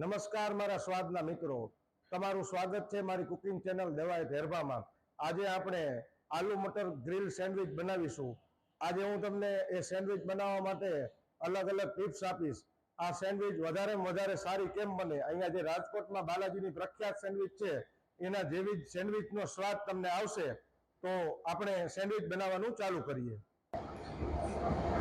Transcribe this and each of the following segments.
નમસ્કાર મારા સ્વાદના મિત્રો. તમારું સ્વાગત છે મારી કુકિંગ ચેનલ દેવાય હેરબામાં આજે આપણે આલુ મટર ગ્રીલ સેન્ડવિચ બનાવીશું. આજે હું તમને એ સેન્ડવિચ બનાવવા માટે અલગ અલગ ટિપ્સ આપીશ. આ સેન્ડવિચ વધારે વધારે સારી કેમ બને? અહીંયા જે રાજકોટમાં બાલાજીની પ્રખ્યાત સેન્ડવિચ છે, એના જેવી જ સેન્ડવિચનો સ્વાદ તમને આવશે. તો આપણે સેન્ડવિચ બનાવવાનું ચાલુ કરીએ.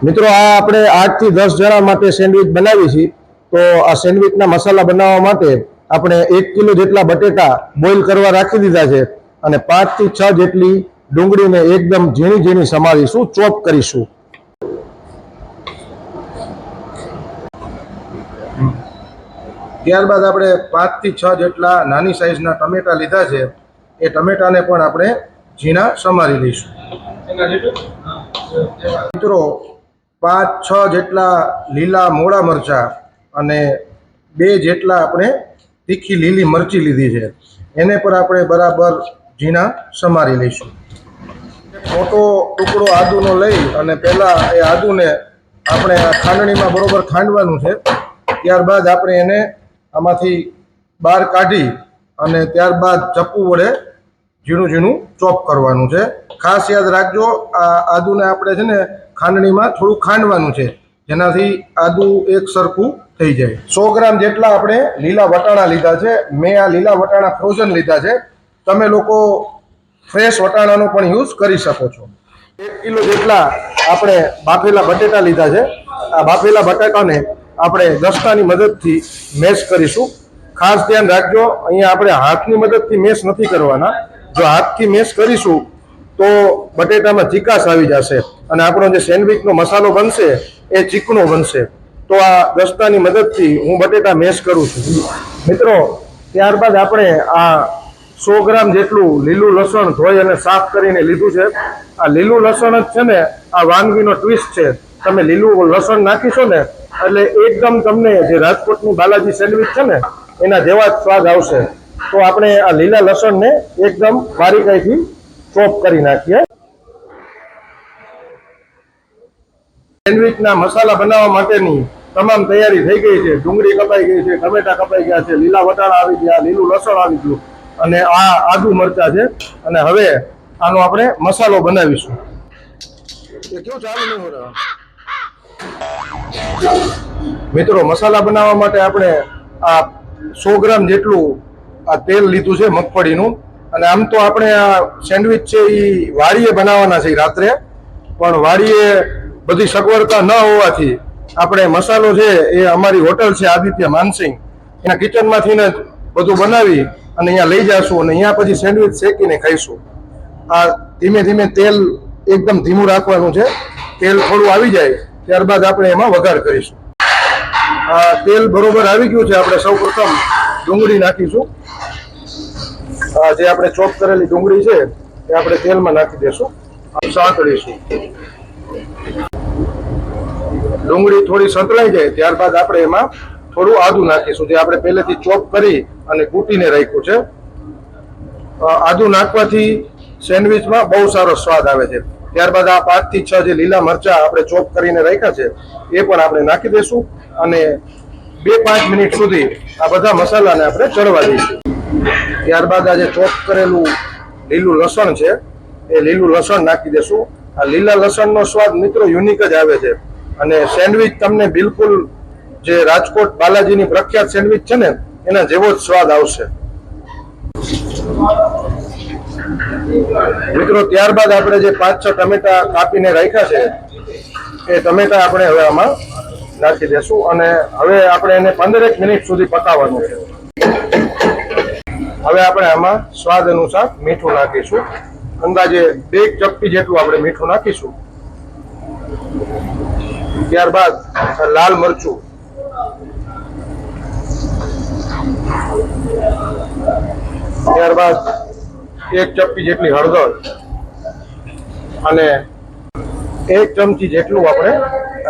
મિત્રો, આ આપણે આઠથી દસ જણા માટે સેન્ડવિચ બનાવી છીએ તો આ સેન્ડવિચના મસાલા બનાવવા માટે આપણે એક કિલો જેટલા બટેટા બોઇલ કરવા રાખી દીધા છે અને પાંચથી છ જેટલી ડુંગળીને એકદમ ઝીણી ઝીણી સમારીશું ચોપ કરીશું. ત્યારબાદ આપણે પાંચથી છ જેટલા નાની સાઈઝના ટમેટા લીધા છે, એ ટમેટાને પણ આપણે ઝીણા સમારી લઈશું. મિત્રો, પાંચ, છ જેટલા લીલા મોડા મરચા અને બે જેટલા આપણે તીખી લીલી મરચી લીધી છે. એને પર આપણે બરાબર ઝીણા સમારી લઈશું. મોટો ટુકડો આદુનો લઈ અને પહેલાં એ આદુને આપણે આ ખાંડણીમાં બરાબર ખાંડવાનું છે. ત્યારબાદ આપણે એને આમાંથી બહાર કાઢી અને ત્યારબાદ ચપ્પુ વડે ઝીણું ઝીણું ચોપ કરવાનું છે. ખાસ યાદ રાખજો, આ આદુને આપણે છે ને ખાંડણીમાં થોડું ખાંડવાનું છે. જેનાથી આદુ એક સરખું થઈ જાય. સો ગ્રામ જેટલા આપણે લીલા વટાણા લીધા છે, મેં આ લીલા વટાણા ફ્રોઝન લીધા છે. તમે લોકો ફ્રેશ વટાણાનો પણ યુઝ કરી શકો છો. એક કિલો જેટલા આપણે બાફેલા બટેટા લીધા છે. આ બાફેલા બટાકાને આપણે દસ્તાની મદદથી મેશ કરીશું. ખાસ ધ્યાન રાખજો, અહીંયા આપણે હાથની મદદથી મેશ નથી કરવાના. જો હાથથી મેશ કરીશું, તો બટેટામાં ચીકાશ આવી જશે. અને આપણો જે સેન્ડવિચનો મસાલો બનશે, એ ચીકણો બનશે. તો આ દસ્તાની મદદથી હું બટેટા મેશ કરું છું. મિત્રો, ત્યારબાદ આપણે આ સો ગ્રામ જેટલું લીલું લસણ ધોઈ અને સાફ કરીને લીધું છે. આ લીલું લસણ જ છે ને, આ વાનગીનો ટ્વિસ્ટ છે. તમે લીલું લસણ નાખીશો ને, એટલે એકદમ તમને જે રાજકોટની બાલાજી સેન્ડવિચ છે ને, એના જેવા જ સ્વાદ આવશે. તો આપણે આ લીલા લસણને એકદમ બારીકાઈથી ચોપ કરી નાખીએ. સેન્ડવિચના મસાલા બનાવવા માટેની તમામ તૈયારી થઈ ગઈ છે. ડુંગળી કપાઈ ગઈ છે ટમેટા કપાઈ ગયા છે લીલા વટાણા આવી ગયા લીલું લસણ આવી ગયું અને આ આદુ મરચા છે. અને હવે આનો આપણે મસાલો બનાવીશું. કેવું ચાલુ નહીં હો મિત્રો મસાલા બનાવવા માટે આપણે આ સો ગ્રામ જેટલું આ તેલ લીધું છે મગફળીનું. અને આમ તો આપણે આ સેન્ડવિચ છે એ વાડીએ બનાવવાના છે રાત્રે. પણ વાડીએ બધી સગવડતા ન હોવાથી આપણે મસાલો છે એ અમારી હોટલ છે આદિત્ય માનસિંહ. એના કિચનમાંથી જ બધું બનાવી અને અહીંયા લઈ જશું અને અહીંયા પછી સેન્ડવિચ શેકીને ખાઈશું. આ ધીમે ધીમે તેલ એકદમ ધીમું રાખવાનું છે. તેલ થોડું આવી જાય, ત્યારબાદ આપણે એમાં વઘાર કરીશું. આ તેલ બરોબર આવી ગયું છે, આપણે સૌ પ્રથમ ડુંગળી નાખીશું. જે આપણે ચોપ કરેલી ડુંગળી છે, એ આપણે તેલમાં નાખી દેશું. સાંતળીશું ડુંગળી થોડી સંતળાઈ જાય, ત્યારબાદ આપણે એમાં થોડું આદુ નાખીશું, જે આપણે પહેલેથી ચોપ કરી અને કૂટીને રાખ્યું છે. આદું નાખવાથી સેન્ડવિચમાં બહુ સારો સ્વાદ આવે છે. ત્યારબાદ આ પાંચથી છ જે લીલા મરચા આપણે ચોપ કરીને રાખ્યા છે, એ પણ આપણે નાખી દઈશું અને બે પાંચ મિનિટ સુધી આ બધા મસાલાને આપણે ચડવા દઈશું. ત્યારબાદ આ જે ચોપ કરેલું લીલું લસણ છે, એ લીલું લસણ નાખી દેશું. આ લીલા લસણનો સ્વાદ મિત્રો યુનિક જ આવે છે. અને સેન્ડવિચ તમને બિલકુલ જે રાજકોટ બાલાજીની પ્રખ્યાત સેન્ડવિચ છે ને, એના જેવો જ સ્વાદ આવશે. મિત્રો, ત્યારબાદ આપણે જે પાંચ છ ટમેટા કાપીને રાખ્યા છે, એ ટમેટા આપણે હવે આમાં નાખી દેશું અને હવે આપણે એને પંદરેક મિનિટ સુધી પકાવવાનું છે. હવે આપણે આમાં સ્વાદ અનુસાર મીઠું નાખીશું. અંદાજે બે ચપટી જેટલું આપણે મીઠું નાખીશું. ત્યારબાદ લાલ મરચું. ત્યારબાદ એક ચપટી જેટલી હળદર અને એક ચમચી જેટલું આપણે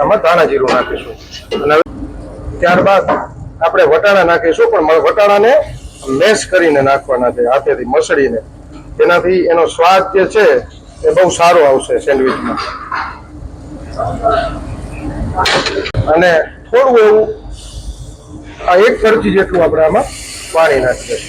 આમાં ધાણા જીરું નાખીશું. અને ત્યારબાદ આપણે વટાણા નાખીશું, પણ વટાણાને મેશ કરીને નાખવાના છે, હાથેથી મસળીને. તેનાથી એનો સ્વાદ જે છે એ બહુ સારો આવશે સેન્ડવિચમાં. અને થોડું એવું આ એક કરચી જેટલું આપણે આમાં પાણી નાખી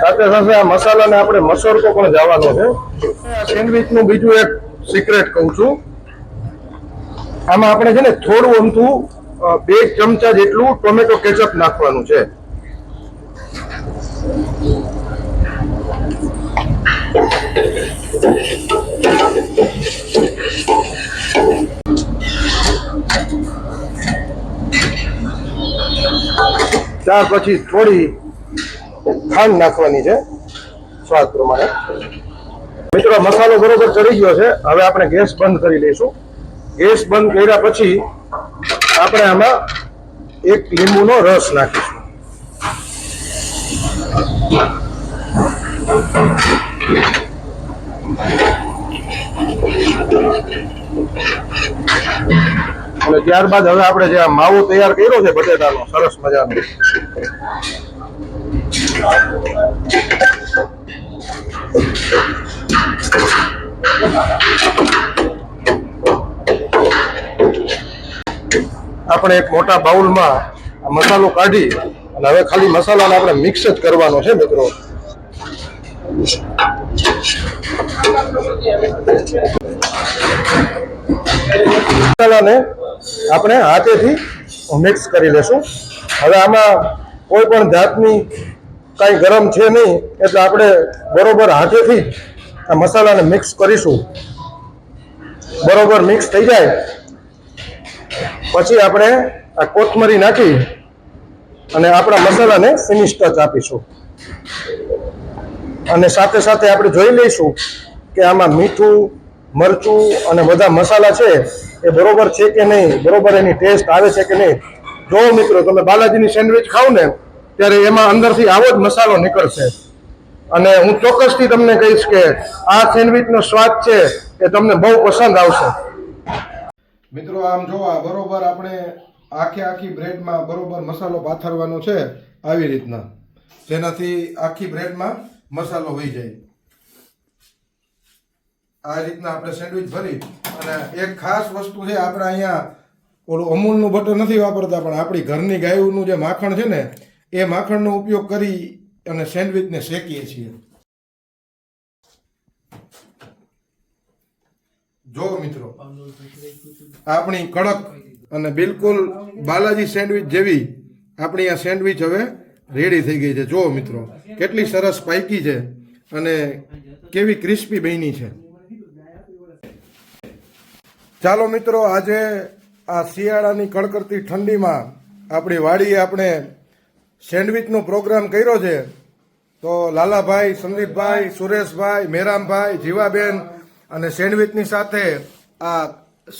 સાથે સાથે આ મસાલાને આપણે મસરકો પણ જવાનો છે. આ સેન્ડવિચનું બીજું એક સિક્રેટ કહું છું. આમાં આપણે છે ને થોડું અમથું બે ચમચા જેટલું ટોમેટો કેચઅપ નાખવાનું છે. ત્યાર પછી થોડી ખાંડ નાખવાની છે સ્વાદ પ્રમાણે. મિત્રો, મસાલો બરોબર ચડી ગયો છે. હવે આપણે ગેસ બંધ કરી લઈશું. ગેસ બંધ કર્યા પછી આપણે આમાં એક લીંબુનો રસ નાખીશું. અને ત્યારબાદ હવે આપણે જે માવો તૈયાર કર્યો છે બટેટાનો, સરસ મજાનો. આપણે એક મોટા બાઉલમાં મસાલો કાઢી અને હવે ખાલી મસાલાને આપણે મિક્સ જ કરવાનો છે મિત્રો. મસાલાને આપણે હાથેથી મિક્સ કરી લેશું. હવે આમાં કોઈ પણ જાતની કાંઈ ગરમ છે નહીં, એટલે આપણે બરોબર હાથેથી આ મસાલાને મિક્સ કરીશું. બરોબર મિક્સ થઈ જાય. પછી આપણે આ કોથમરી નાખી અને આપણા મસાલાને ફિનિશ ટચ આપીશું. અને સાથે સાથે આપણે જોઈ લઈશું કે આમાં મીઠું, મરચું અને બધા મસાલા છે, એ બરોબર છે કે નહીં? બરોબર એની ટેસ્ટ આવે છે કે નહીં? જો મિત્રો, તમે બાલાજીની સેન્ડવિચ ખાવ ને, ત્યારે એમાં અંદરથી આવો જ મસાલો નીકળશે. અને હું ચોક્કસથી તમને કહીશ કે આ સેન્ડવિચનો સ્વાદ છે એ તમને બહુ પસંદ આવશે. મિત્રો, આમ જોવા, બરોબર આપણે આખે આખી બ્રેડમાં બરોબર મસાલો પાથરવાનો છે, આવી રીતના. જેનાથી આખી બ્રેડમાં મસાલો વહી જાય. આ રીતના આપણે સેન્ડવિચ ભરી અને એક ખાસ વસ્તુ છે, આપણે અહીંયા ઓલું અમૂલનું બટર નથી વાપરતા, પણ આપણી ઘરની ગાયનું જે માખણ છે ને, એ માખણનો ઉપયોગ કરી અને સેન્ડવિચને શેકીએ છીએ. જો મિત્રો, આપણી કડક અને બિલકુલ બાલાજી સેન્ડવિચ જેવી આપણી આ સેન્ડવિચ હવે રેડી થઈ ગઈ છે. જુઓ મિત્રો, કેટલી સરસ પાઈકી છે અને કેવી ક્રિસ્પી બની છે. ચાલો મિત્રો, આજે આ શિયાળાની કડકડતી ઠંડીમાં આપણી વાડીએ આપણે સેન્ડવિચનો પ્રોગ્રામ કર્યો છે. તો લાલાભાઈ, સંદીપભાઈ, સુરેશભાઈ, મેરામભાઈ, જીવાબેન અને સેન્ડવિચની સાથે આ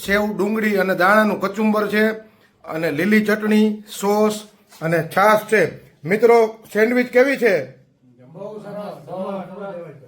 સેવ ડુંગળી અને દાણાનું કચુંબર છે અને લીલી ચટણી, સોસ અને છાશ છે. મિત્રો સેન્ડવિચ કેવી છે? બહુ સરસ.